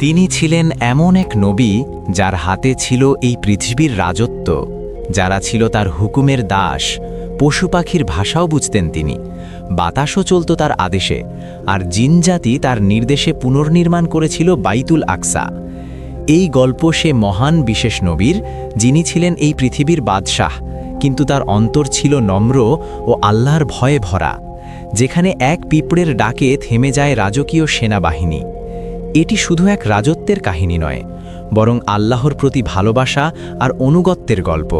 তিনি ছিলেন এমন এক নবী যার হাতে ছিল এই পৃথিবীর রাজত্ব, যারা ছিল তার হুকুমের দাস, পশু পাখির ভাষাও বুঝতেন তিনি, বাতাসও চলত তার আদেশে, আর জিনজাতি তার নির্দেশে পুনর্নির্মাণ করেছিল বাইতুল আকসা। এই গল্প সে মহান বিশেষ নবীর, যিনি ছিলেন এই পৃথিবীর বাদশাহ, কিন্তু তার অন্তর ছিল নম্র ও আল্লাহর ভয়ে ভরা, যেখানে এক পিঁপড়ের ডাকে থেমে যায় রাজকীয় সেনাবাহিনী। এটি শুধু এক রাজত্বের কাহিনী নয়, বরং আল্লাহর প্রতি ভালোবাসা আর অনুগত্যের গল্প।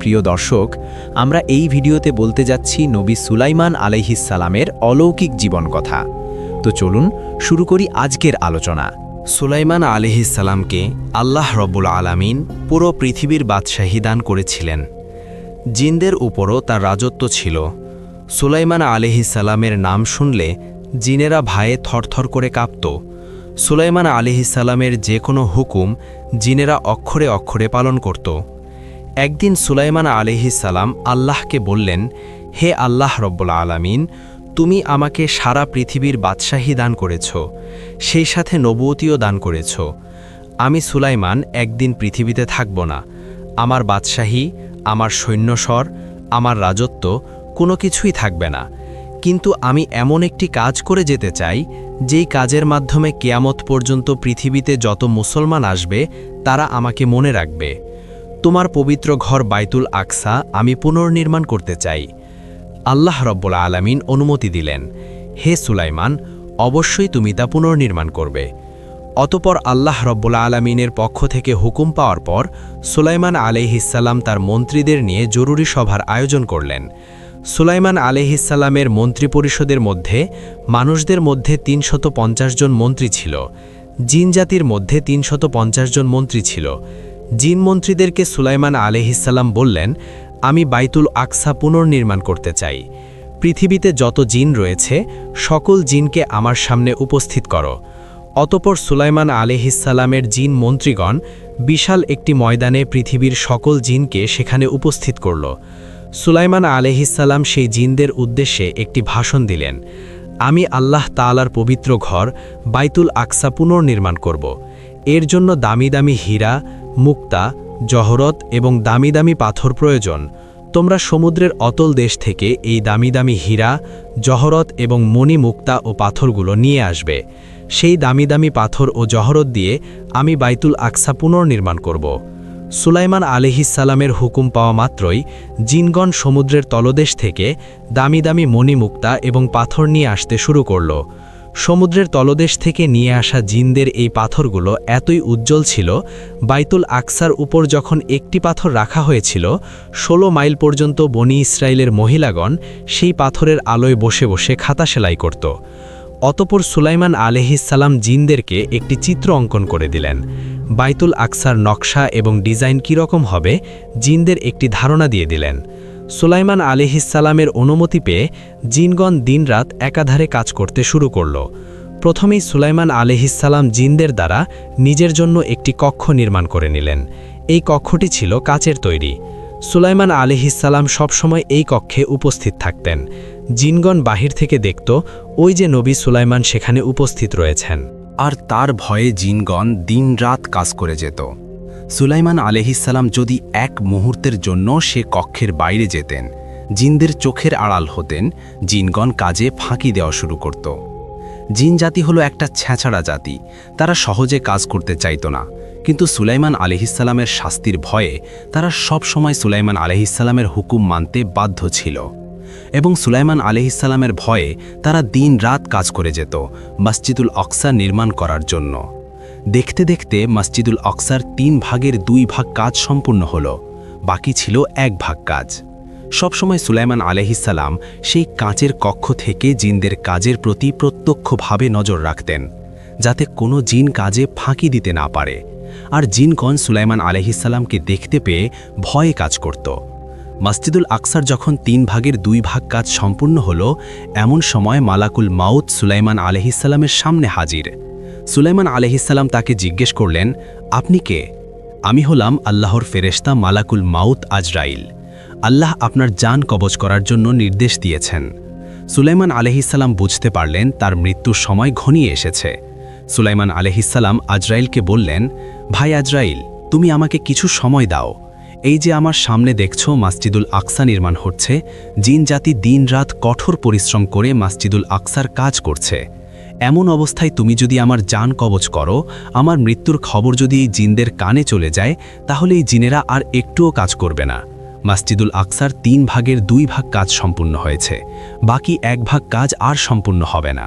প্রিয় দর্শক, আমরা এই ভিডিওতে বলতে যাচ্ছি নবী সুলাইমান আলাইহিসালামের অলৌকিক জীবন কথা তো চলুন শুরু করি আজকের আলোচনা। সুলাইমান আলিহিসাল্লামকে আল্লাহ রব্বুল আলামিন পুরো পৃথিবীর বাদশাহী দান করেছিলেন। জিনদের উপরও তার রাজত্ব ছিল। সুলাইমান আলিহিসাল্লামের নাম শুনলে জিনেরা ভয়ে থরথর করে কাঁপত। সুলাইমান আলিহিসাল্লামের যে কোনো হুকুম জিনেরা অক্ষরে অক্ষরে পালন করত। একদিন সুলাইমান আলিহিসাল্লাম আল্লাহকে বললেন, হে আল্লাহ রব্বুল আলামিন, তুমি আমাকে সারা পৃথিবীর বাদশাহী দান করেছ, সেই সাথে নবুয়তীও দান করেছ। আমি সুলাইমান একদিন পৃথিবীতে থাকব না। আমার বাদশাহী, আমার সৈন্যস্বর, আমার রাজত্ব কোনো কিছুই থাকবে না। কিন্তু আমি এমন একটি কাজ করে যেতে চাই যেই কাজের মাধ্যমে কেয়ামত পর্যন্ত পৃথিবীতে যত মুসলমান আসবে, তারা আমাকে মনে রাখবে। তোমার পবিত্র ঘর বাইতুল আকসা আমি পুনর্নির্মাণ করতে চাই। আল্লাহ রব্বুল আলামিন অনুমতি দিলেন, হে সুলাইমান, অবশ্যই তুমি তা পুনর্নির্মাণ করবে। অতপর আল্লাহ রব্বুল আলমিনের পক্ষ থেকে হুকুম পাওয়ার পর সুলাইমান আলহিসাল্লাম তার মন্ত্রীদের নিয়ে জরুরি সভার আয়োজন করলেন। সুলাইমান আলহিসাল্লামের মন্ত্রিপরিষদের মধ্যে মানুষদের মধ্যে তিনশত জন মন্ত্রী ছিল। জিন জাতির মধ্যে তিনশত জন মন্ত্রী ছিল। জিন মন্ত্রীদেরকে সুলাইমান আলহিসাল্লাম বললেন, আমি বাইতুল আকসা পুনর্নির্মাণ করতে চাই। পৃথিবীতে যত জিন রয়েছে, সকল জিনকে আমার সামনে উপস্থিত করো। অতপর সুলাইমান আলিহিসাল্লামের জিন মন্ত্রীগণ বিশাল একটি ময়দানে পৃথিবীর সকল জিনকে সেখানে উপস্থিত করল। সুলাইমান আলিহিসাল্লাম সেই জিনদের উদ্দেশ্যে একটি ভাষণ দিলেন, আমি আল্লাহ তালার পবিত্র ঘর বাইতুল আকসা পুনর্নির্মাণ করব। এর জন্য দামি দামি হীরা, মুক্তা, জহরত এবং দামি দামি পাথর প্রয়োজন। তোমরা সমুদ্রের অতল দেশ থেকে এই দামি দামি হীরা, জহরত এবং মণি মুক্তা ও পাথরগুলো নিয়ে আসবে। সেই দামি দামি পাথর ও জহরত দিয়ে আমি বাইতুল আকসা পুনর্নির্মাণ করব। সুলাইমান আলিহিসাল্লামের হুকুম পাওয়া মাত্রই জিনগণ সমুদ্রের তলদেশ থেকে দামি দামি মণিমুক্তা এবং পাথর নিয়ে আসতে শুরু করল। সমুদ্রের তলদেশ থেকে নিয়ে আসা জিনদের এই পাথরগুলো এতই উজ্জ্বল ছিল, বাইতুল আকসার উপর যখন একটি পাথর রাখা হয়েছিল ১৬ মাইল পর্যন্ত বনি ইসরায়েলের মহিলাগণ সেই পাথরের আলোয় বসে বসে খাতা সেলাই করত। অতপর সুলাইমান আলহিসাল্লাম জিনদেরকে একটি চিত্র অঙ্কন করে দিলেন। বাইতুল আকসার নকশা এবং ডিজাইন কীরকম হবে, জিনদের একটি ধারণা দিয়ে দিলেন। সুলাইমান আলিহিসাল্লামের অনুমতি পেয়ে জিনগণ দিনরাত একাধারে কাজ করতে শুরু করল। প্রথমেই সুলাইমান আলিহিসাল্লাম জিনদের দ্বারা নিজের জন্য একটি কক্ষ নির্মাণ করে নিলেন। এই কক্ষটি ছিল কাচের তৈরি। সুলাইমান আলিহিসাল্লাম সবসময় এই কক্ষে উপস্থিত থাকতেন। জিনগণ বাহির থেকে দেখত, ওই যে নবী সুলাইমান সেখানে উপস্থিত রয়েছেন। আর তার ভয়ে জিনগণ দিনরাত কাজ করে যেত। সুলাইমান আলহিসাল্লাম যদি এক মুহূর্তের জন্য সে কক্ষের বাইরে যেতেন, জিনদের চোখের আড়াল হতেন, জিনগণ কাজে ফাঁকি দেওয়া শুরু করত। জিন জাতি হলো একটা ছ্যাঁছাড়া জাতি, তারা সহজে কাজ করতে চাইত না। কিন্তু সুলাইমান আলহিসাল্লামের শাস্তির ভয়ে তারা সব সময় সুলাইমান আলহিসাল্লামের হুকুম মানতে বাধ্য ছিল। এবং সুলাইমান আলহিসাল্লামের ভয়ে তারা দিন রাত কাজ করে যেত মসজিদুল অক্সা নির্মাণ করার জন্য। দেখতে দেখতে মসজিদুল অক্সার তিন ভাগের দুই ভাগ কাজ সম্পূর্ণ হল, বাকি ছিল এক ভাগ কাজ। সবসময় সুলাইমান আলহিসাল্লাম সেই কাঁচের কক্ষ থেকে জিনদের কাজের প্রতি প্রত্যক্ষভাবে নজর রাখতেন, যাতে কোনো জিন কাজে ফাঁকি দিতে না পারে। আর জিনগণ সুলাইমান আলহিসাল্লামকে দেখতে পেয়ে ভয়ে কাজ করত। মসজিদুল আকসার যখন তিন ভাগের দুই ভাগ কাজ সম্পূর্ণ হল, এমন সময় মালাকুল মাউত সুলাইমান আলহিসাল্লামের সামনে হাজির। সুলাইমান আলহিসাল্লাম তাকে জিজ্ঞেস করলেন, আপনি কে? আমি হলাম আল্লাহর ফেরেস্তা মালাকুল মাউত আজরাইল। আল্লাহ আপনার যান কবচ করার জন্য নির্দেশ দিয়েছেন। সুলাইমান আলহিসাল্লাম বুঝতে পারলেন তার মৃত্যুর সময় ঘনিয়ে এসেছে। সুলাইমান আলহিসাল্লাম আজরাইলকে বললেন, ভাই আজরাইল, তুমি আমাকে কিছু সময় দাও। এই যে আমার সামনে দেখছ মাসজিদুল আকসা নির্মাণ হচ্ছে, জিন জাতি দিনরাত কঠোর পরিশ্রম করে মাসজিদুল আকসার কাজ করছে। এমন অবস্থায় তুমি যদি আমার যান কবচ করো, আমার মৃত্যুর খবর যদি এই জিনদের কানে চলে যায়, তাহলে এই জিনেরা আর একটুও কাজ করবে না। মাসজিদুল আকসার তিন ভাগের দুই ভাগ কাজ সম্পূর্ণ হয়েছে, বাকি এক ভাগ কাজ আর সম্পূর্ণ হবে না।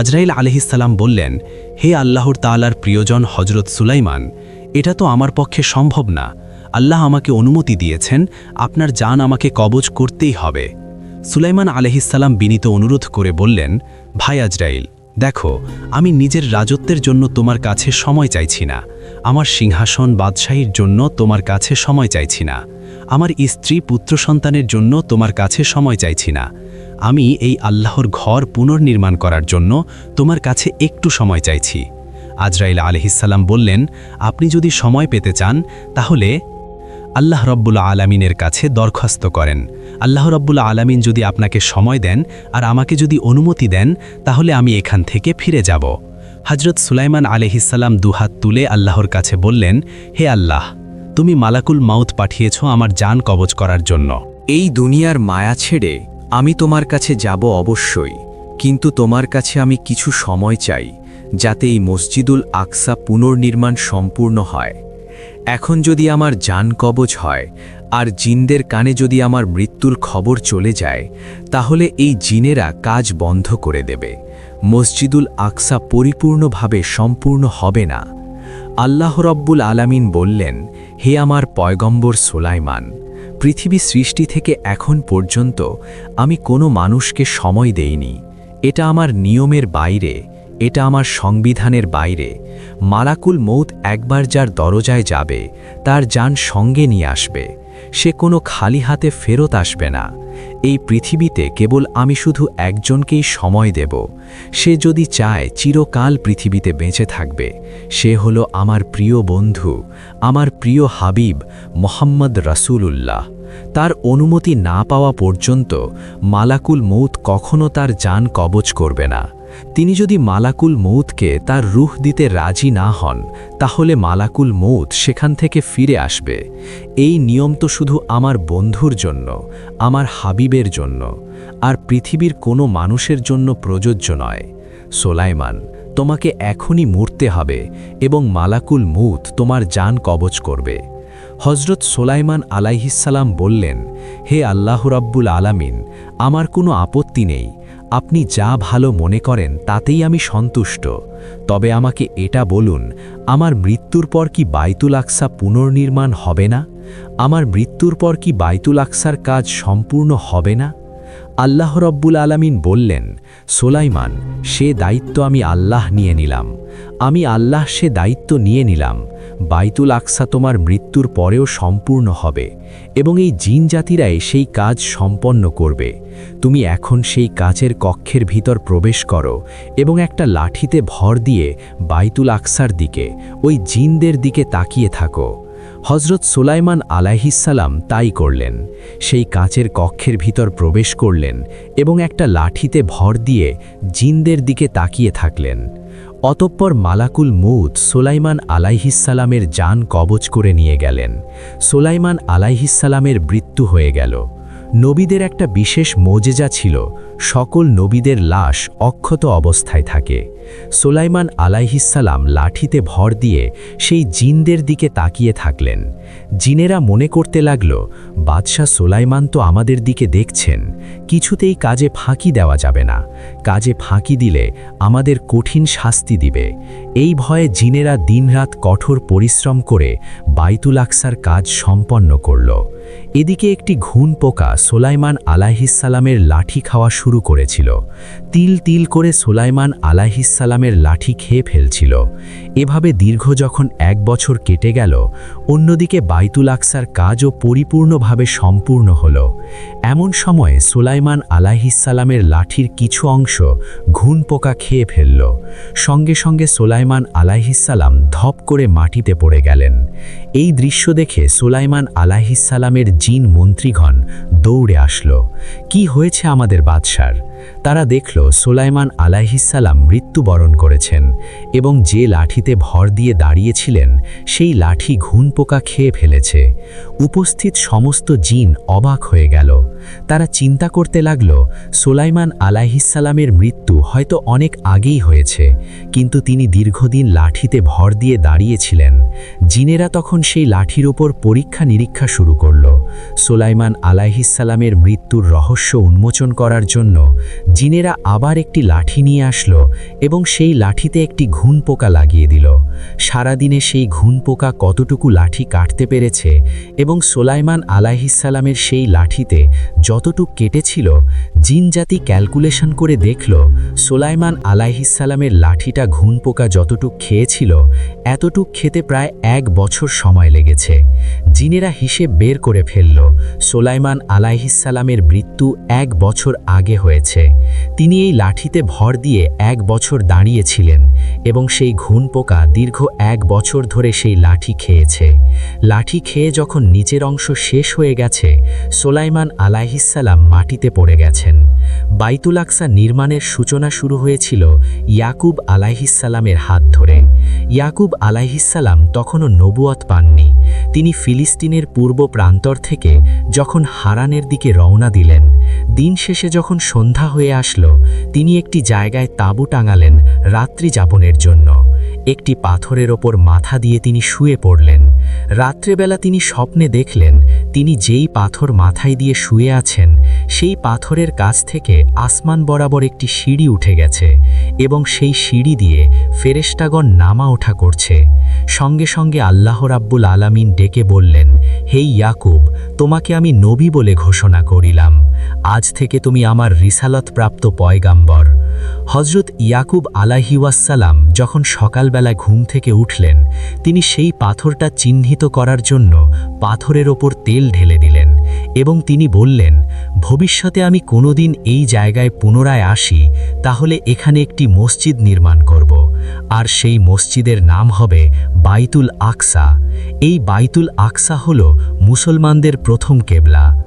আজরাইল আলহিসাল্লাম বললেন, হে আল্লাহর তালার প্রিয়জন হজরত সুলাইমান, এটা তো আমার পক্ষে সম্ভব না। আল্লাহ আমাকে অনুমতি দিয়েছেন, আপনার যান আমাকে কবজ করতেই হবে। সুলাইমান আলহিসাল্লাম বিনীত অনুরোধ করে বললেন, ভাই আজরাইল, দেখো, আমি নিজের রাজত্বের জন্য তোমার কাছে সময় চাইছি না। আমার সিংহাসন বাদশাহীর জন্য তোমার কাছে সময় চাইছি না। আমার স্ত্রী পুত্র সন্তানের জন্য তোমার কাছে সময় চাইছি না। আমি এই আল্লাহর ঘর পুনর্নির্মাণ করার জন্য তোমার কাছে একটু সময় চাইছি। আজরাইল আলহিসাল্লাম বললেন, আপনি যদি সময় পেতে চান, তাহলে আল্লাহ রব্বুল আলামিনের কাছে দরখাস্ত করেন। আল্লাহ রব্বুল আলামিন যদি আপনাকে সময় দেন আর আমাকে যদি অনুমতি দেন, তাহলে আমি এখান থেকে ফিরে যাব। হজরত সুলাইমান আলহিসাল্লাম দুহাত তুলে আল্লাহর কাছে বললেন, হে আল্লাহ, তুমি মালাকুল মাউত পাঠিয়েছ আমার যান কবজ করার জন্য। এই দুনিয়ার মায়া ছেড়ে আমি তোমার কাছে যাব অবশ্যই, কিন্তু তোমার কাছে আমি কিছু সময় চাই, যাতে এই মসজিদুল আকসা পুনর্নির্মাণ সম্পূর্ণ হয়। এখন যদি আমার যান কবজ হয়, আর জিনদের কানে যদি আমার মৃত্যুর খবর চলে যায়, তাহলে এই জিনেরা কাজ বন্ধ করে দেবে। মসজিদুল আকসা পরিপূর্ণভাবে সম্পূর্ণ হবে না। আল্লাহ রব্বুল আলামিন বললেন, হে আমার পয়গম্বর সোলাইমান, পৃথিবী সৃষ্টি থেকে এখন পর্যন্ত আমি কোনো মানুষকে সময় দেইনি। এটা আমার নিয়মের বাইরে এটা আমার সংবিধানের বাইরে। মালাকুল মৌত একবার যার দরজায় যাবে, তার যান সঙ্গে নিয়ে আসবে। সে কোনো খালি হাতে ফেরত আসবে না। এই পৃথিবীতে কেবল আমি শুধু একজনকেই সময় দেব। সে যদি চায় চিরকাল পৃথিবীতে বেঁচে থাকবে, সে হলো আমার প্রিয় বন্ধু, আমার প্রিয় হাবিব মোহাম্মদ রাসূলুল্লাহ। তার অনুমতি না পাওয়া পর্যন্ত মালাকুল মৌত কখনো তার যান কবচ করবে না। তিনি যদি মালাকুল মৌতকে তার রুহ দিতে রাজি না হন, তাহলে মালাকুল মৌত সেখান থেকে ফিরে আসবে। এই নিয়ম তো শুধু আমার বন্ধুর জন্য, আমার হাবিবের জন্য, আর পৃথিবীর কোনো মানুষের জন্য প্রযোজ্য নয়। সোলাইমান, তোমাকে এখনই মরতে হবে এবং মালাকুল মৌত তোমার যান কবচ করবে। হজরত সোলাইমান আলাইহিসাল্লাম বললেন, হে আল্লাহ রাব্বুল আলামিন, আমার কোনো আপত্তি নেই। আপনি যা ভালো মনে করেন তাতেই আমি সন্তুষ্ট। তবে আমাকে এটা বলুন, আমার মৃত্যুর পর কি বাইতুল আকসা পুনর্নির্মাণ হবে না? আমার মৃত্যুর পর কি বাইতুল আকসার কাজ সম্পূর্ণ হবে না? আল্লাহ রব্বুল আলামিন বললেন, সোলাইমান, সে দায়িত্ব আমি আল্লাহ নিয়ে নিলাম। আমি আল্লাহ সে দায়িত্ব নিয়ে নিলাম। বাইতুল আকসা তোমার মৃত্যুর পরেও সম্পূর্ণ হবে এবং এই জিন জাতিরাই সেই কাজ সম্পন্ন করবে। তুমি এখন সেই কাজের কক্ষের ভিতর প্রবেশ করো এবং একটা লাঠিতে ভর দিয়ে বাইতুল আকসার দিকে, ওই জিনদের দিকে তাকিয়ে থাকো। হজরত সুলাইমান আলাইহিসাল্লাম তাই করলেন। সেই কাচের কক্ষের ভিতর প্রবেশ করলেন এবং একটা লাঠিতে ভর দিয়ে জিনদের দিকে তাকিয়ে থাকলেন। অতঃপর মালাকুল মৌত সোলাইমান আলাইহিসালামের যান কবচ করে নিয়ে গেলেন। সোলাইমান আলাইহিসালামের মৃত্যু হয়ে গেল। নবীদের একটা বিশেষ মোজেজা ছিল সকল নবীদের লাশ অক্ষত অবস্থায় থাকে। সোলাইমান আলাইহিসাল্লাম লাঠিতে ভর দিয়ে সেই জিনদের দিকে তাকিয়ে থাকলেন। জিনেরা মনে করতে লাগল, বাদশাহ সোলাইমান তো আমাদের দিকে দেখছেন, কিছুতেই কাজে ফাঁকি দেওয়া যাবে না। কাজে ফাঁকি দিলে আমাদের কঠিন শাস্তি দিবে। এই ভয়ে জিনেরা দিনরাত কঠোর পরিশ্রম করে বাইতুল আকসার কাজ সম্পন্ন করল। এদিকে একটি ঘুণ পোকা সোলাইমান আলাহিসাল্লামের লাঠি খাওয়া শুরু করেছিল। তিল তিল করে সোলাইমান আলাহিসাল্লামের লাঠি খেয়ে ফেলছিল। এভাবে দীর্ঘ যখন এক বছর কেটে গেল, অন্যদিকে বাইতুল আকসার কাজও পরিপূর্ণভাবে সম্পূর্ণ হল। এমন সময়ে সোলাইমান আলাহিসাল্লামের লাঠির কিছু অংশ ঘুণ পোকা খেয়ে ফেলল। সঙ্গে সঙ্গে সোলাইমান আলাহিসাল্লাম ধপ করে মাটিতে পড়ে গেলেন। এই দৃশ্য দেখে সোলাইমান আলাহিসাল্লামের জিন মন্ত্রীগণ দৌড়ে আসলো। কি হয়েছে আমাদের বাদশার? তারা দেখল সোলাইমান আলাইহিসাল্লাম মৃত্যুবরণ করেছেন এবং যে লাঠিতে ভর দিয়ে দাঁড়িয়েছিলেন, সেই লাঠি ঘুন পোকা খেয়ে ফেলেছে। উপস্থিত সমস্ত জিন অবাক হয়ে গেল। তারা চিন্তা করতে লাগল, সোলাইমান আলাইহিসাল্লামের মৃত্যু হয়তো অনেক আগেই হয়েছে, কিন্তু তিনি দীর্ঘদিন লাঠিতে ভর দিয়ে দাঁড়িয়েছিলেন। জিনেরা তখন সেই লাঠির ওপর পরীক্ষা নিরীক্ষা শুরু করল। সোলাইমান আলাইহিসাল্লামের মৃত্যুর রহস্য উন্মোচন করার জন্য জিনেরা আবার একটি লাঠি নিয়ে আসলো এবং সেই লাঠিতে একটি ঘুন পোকা লাগিয়ে দিল। সারাদিনে সেই ঘুন পোকা কতটুকু লাঠি কাটতে পেরেছে এবং সোলাইমান আলাইহিসাল্লামের সেই লাঠিতে যতটুক কেটেছিল জিনজাতি ক্যালকুলেশন করে দেখল, সোলাইমান আলাইহিসাল্লামের লাঠিটা ঘুন পোকা যতটুক খেয়েছিল, এতটুক খেতে প্রায় এক বছর সময় লেগেছে। জিনেরা হিসেব বের করে ফেলল, সোলাইমান আলাইহিসালামের মৃত্যু এক বছর আগে হয়েছে। তিনি এই লাঠিতে ভর দিয়ে এক বছর দাঁড়িয়েছিলেন। এবং সেই ঘুন পোকা দীর্ঘ এক বছর ধরে সেই লাঠি খেয়েছে। লাঠি খেয়ে যখন নিচের অংশ শেষ হয়ে গেছে, সোলাইমান আলাইহিসাল্লাম মাটিতে পড়ে গেছেন। বাইতুল আকসা নির্মাণের সূচনা শুরু হয়েছিল ইয়াকুব আলাইহিসাল্লামের হাত ধরে। ইয়াকুব আলাইহিসাল্লাম তখনও নবুয়ত পাননি। তিনি ফিলিস্তিনের পূর্ব প্রান্তর থেকে যখন হারানের দিকে রওনা দিলেন, দিন শেষে যখন সন্ধ্যা হয়ে আসলো, তিনি একটি জায়গায় তাঁবু টাঙালেন, রাত্রি যাপনের জন্য। একটি পাথরের ওপর মাথা দিয়ে তিনি শুয়ে পড়লেন। রাত্রেবেলা তিনি স্বপ্নে দেখলেন, তিনি যেই পাথর মাথায় দিয়ে শুয়ে আছেন, সেই পাথরের কাছ থেকে আসমান বরাবর একটি সিঁড়ি উঠে গেছে এবং সেই সিঁড়ি দিয়ে ফেরেস্টাগণ নামা ওঠা করছে। সঙ্গে সঙ্গে আল্লাহ রাব্বুল আলামিন ডেকে বললেন, হে ইয়াকুব, তোমাকে আমি নবী বলে ঘোষণা করিলাম। আজ থেকে তুমি আমার রিসালত প্রাপ্ত পয়গাম্বর। হজরত ইয়াকুব আলাহিওয়াসাল্লাম যখন সকালবেলায় ঘুম থেকে উঠলেন, তিনি সেই পাথরটা চিহ্নিত করার জন্য পাথরের ওপর তেল ঢেলে দিলেন এবং তিনি বললেন, ভবিষ্যতে আমি কোনোদিন এই জায়গায় পুনরায় আসি, তাহলে এখানে একটি মসজিদ নির্মাণ করব। আর সেই মসজিদের নাম হবে বাইতুল আকসা। এই বাইতুল আকসা হল মুসলমানদের প্রথম কেবলা।